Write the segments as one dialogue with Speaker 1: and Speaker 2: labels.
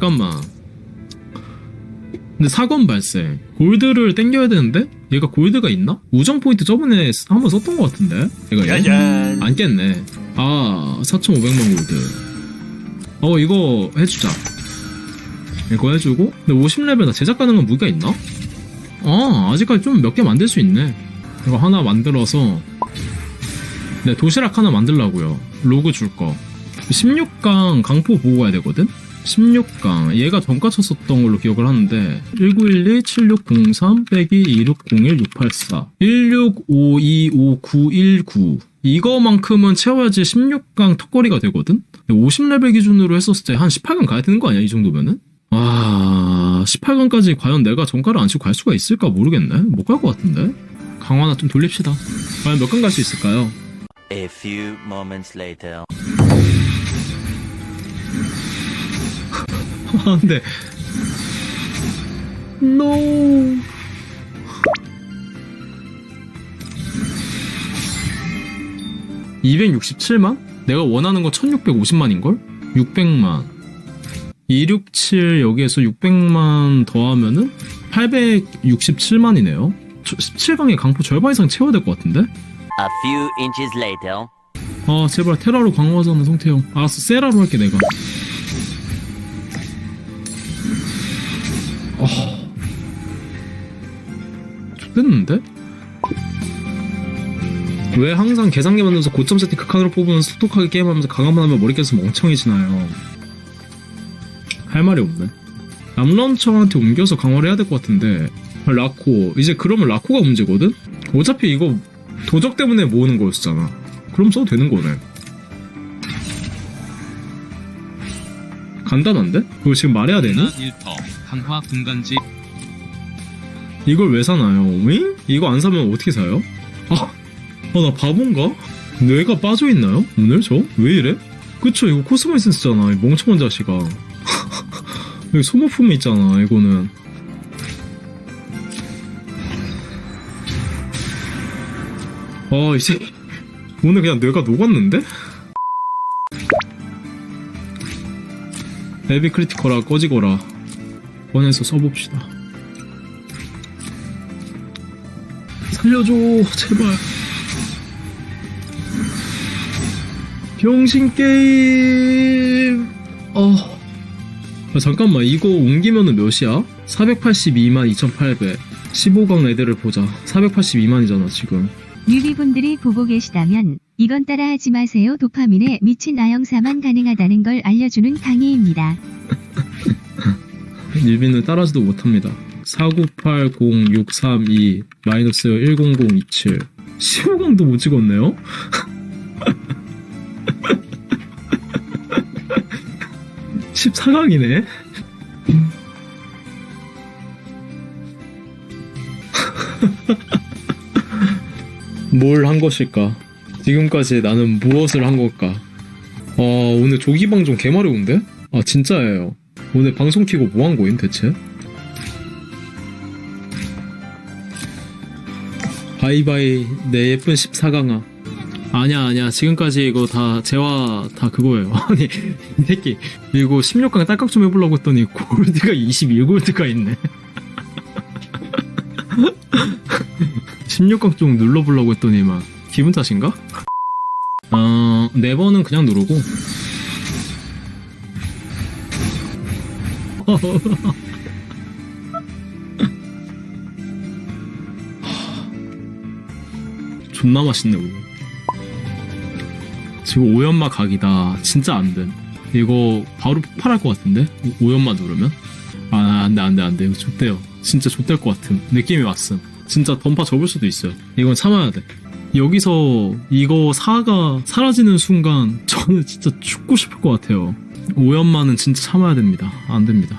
Speaker 1: 잠깐만. 근데 사건 발생. 골드를 땡겨야 되는데? 얘가 골드가 있나? 우정 포인트 저번에 한번 썼던 것 같은데? 얘가 얘?
Speaker 2: 짜잔.
Speaker 1: 안 깼네. 아, 4,500만 골드. 어, 이거 해주자. 이거 해주고. 근데 50레벨 나 제작 가능한 무기가 있나? 아, 아직까지 좀 몇 개 만들 수 있네. 이거 하나 만들어서. 네, 도시락 하나 만들라고요. 로그 줄 거. 16강 강포 보고 가야 되거든? 16강. 얘가 정가 쳤었던 걸로 기억을 하는데, 1912, 7603, 빼기 2601, 684. 165259119. 이거만큼은 채워야지 16강 턱걸이가 되거든? 50레벨 기준으로 했었을 때 한 18강 가야 되는 거 아니야? 이 정도면은? 와, 18강까지 과연 내가 정가를 안 치고 갈 수가 있을까 모르겠네? 못 갈 것 같은데? 강 하나 좀 돌립시다. 과연 몇 강 갈 수 있을까요?
Speaker 2: A few moments later.
Speaker 1: 아, 근데. No. (267만) 내가 원하는 건 (1650만인걸) (600만) 267 여기에서 600만 더하면은 867만이네요. 17강에 강포 절반 이상 채워야 될 것 같은데?
Speaker 2: A few inches later.
Speaker 1: 아 제발 테라로 강화하자는 성태형. 알았어 세라로 할게 내가 어... 좋됐는데? 왜 항상 계산기 만들면서 고점 세팅 극한으로 뽑으면 속독하게 게임하면서 강화만 하면 머리 깨서 멍청해지나요 할 말이 없네 남런처한테 옮겨서 강화를 해야 될 것 같은데 라코 이제 그러면 라코가 문제거든? 어차피 이거 도적 때문에 모으는 거였잖아 그럼 써도 되는 거네. 간단한데? 이거 지금 말해야 되니?
Speaker 3: 1퍼 강화 분간지
Speaker 1: 이걸 왜 사나요? 왜? 이거 안 사면 어떻게 사요? 아, 아, 나 바본가? 뇌가 빠져있나요? 오늘 저? 왜 이래? 그쵸, 이거 코스모 에센스잖아. 이 멍청한 자식아. 여기 소모품이 있잖아, 이거는. 아, 이제, 오늘 그냥 뇌가 녹았는데? 에비 크리티컬아 꺼지거라. 꺼내서 써봅시다. 살려줘, 제발. 병신 게임. 어. 아, 잠깐만, 이거 옮기면은 몇이야? 482만 2,800. 15강 애들을 보자. 482만이잖아, 지금.
Speaker 4: 뉴비분들이 보고 계시다면 이건 따라하지 마세요. 도파민에 미친 아영사만 가능하다는 걸 알려주는 강의입니다.
Speaker 1: 유비는 따라하지도 못합니다. 4980632 마이너스 10027 15강도 못 찍었네요? (14강이네) 뭘 한 것일까? 지금까지 나는 무엇을 한 걸까? 아 오늘 조기방송 개마려운데? 아 진짜예요. 오늘 방송 키고 뭐 한 거임 대체? 바이바이 내 예쁜 14강아. 아니야 아니야. 지금까지 이거 다 재화 다 그거예요. 아니 이 새끼. 이거 16강 딸깍 좀 해보려고 했더니 골드가 21골드가 있네. 16강 좀 눌러보려고 했더니 막 기분 탓인가? 어... 4번은 그냥 누르고. 존나 맛있네 오늘 지금 오연마 각이다. 진짜 안 돼. 이거 바로 폭발할 것 같은데? 오연마 누르면? 아 안 돼 안 돼 안 돼. 이거 좋대요. 진짜 좋될 것 같음 느낌이 왔음. 진짜 던파 접을 수도 있어요. 이건 참아야 돼 여기서 이거 사가 사라지는 순간 저는 진짜 죽고 싶을 것 같아요 오연마는 진짜 참아야 됩니다 안 됩니다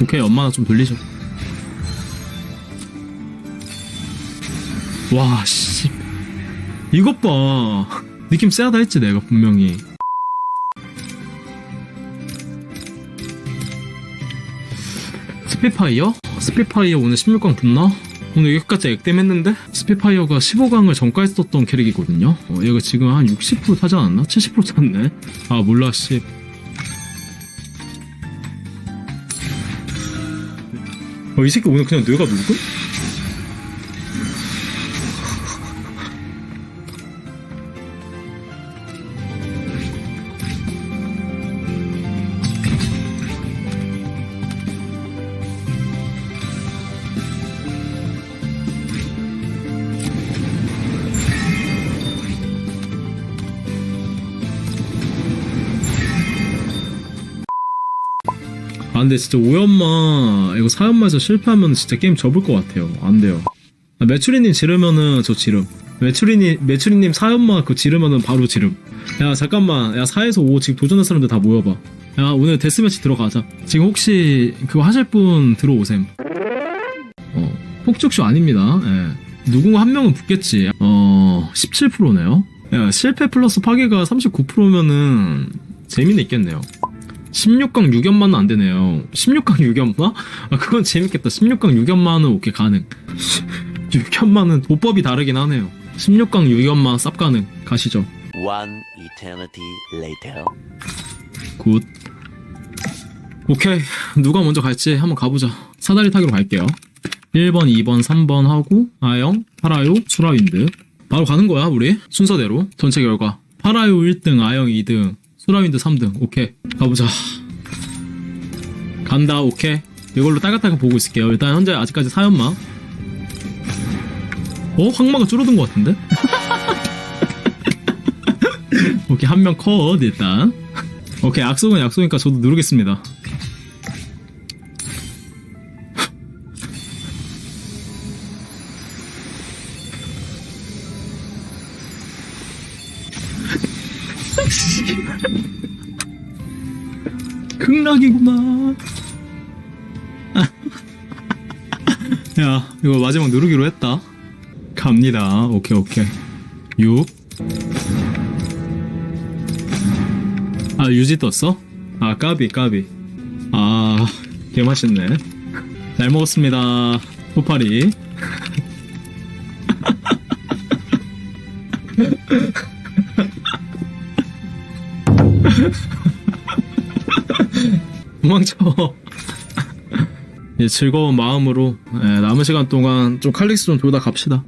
Speaker 1: 오케이 엄마나 좀 돌리죠 와, 씨. 이것 봐. 느낌 쎄하다 했지, 내가 분명히. 스피파이어? 스피파이어 오늘 16강 붙나? 오늘 여기까지 액땜했는데 스피파이어가 15강을 전가했었던 캐릭이거든요. 어, 얘가 지금 한 60% 타지 않았나? 70% 탔네. 아 몰라 씨. 어, 이 새끼 오늘 그냥 뇌가 녹음? 아 근데 진짜 오연마 이거 사연마에서 실패하면 진짜 게임 접을 것 같아요. 안 돼요. 아, 메추리님 지르면은 저 지름. 메추리님 메추리님 사연마 그 지르면은 바로 지름. 야 잠깐만. 야 4에서 5 지금 도전할 사람들 다 모여봐. 야 오늘 데스매치 들어가자. 지금 혹시 그거 하실 분 들어오셈. 어 폭죽쇼 아닙니다. 예. 누군가 한 명은 붙겠지. 어 17%네요. 야 실패 플러스 파괴가 39%면은 재미는 있겠네요 16강 6연마는 안 되네요. 16강 6연마? 아, 그건 재밌겠다. 16강 6연마는 오케이, 가능. 6연마는 도법이 다르긴 하네요. 16강 6연마 쌉 가능. 가시죠.
Speaker 2: One eternity later.
Speaker 1: 굿. 오케이. 누가 먼저 갈지 한번 가보자. 사다리 타기로 갈게요. 1번, 2번, 3번 하고, 아영, 파라요, 수라윈드. 바로 가는 거야, 우리. 순서대로. 전체 결과. 파라요 1등, 아영 2등, 수라윈드 3등. 오케이. 가보자. 간다, 오케이. 이걸로 딸깍딸깍 보고 있을게요. 일단 현재 아직까지 사연마. 어? 황마가 줄어든 것 같은데? 오케이, 한 명 컷, 일단. 오케이, 약속은 약속이니까 저도 누르겠습니다. 극락이구나. 야, 이거 마지막 누르기로 했다. 갑니다. 오케이, 오케이. 6. 아, 유지 떴어? 아, 까비, 까비. 아, 개 맛있네. 잘 먹었습니다. 포파리. 도망쳐. 예, 즐거운 마음으로 예, 남은 시간 동안 좀 칼릭스 좀 돌다 갑시다.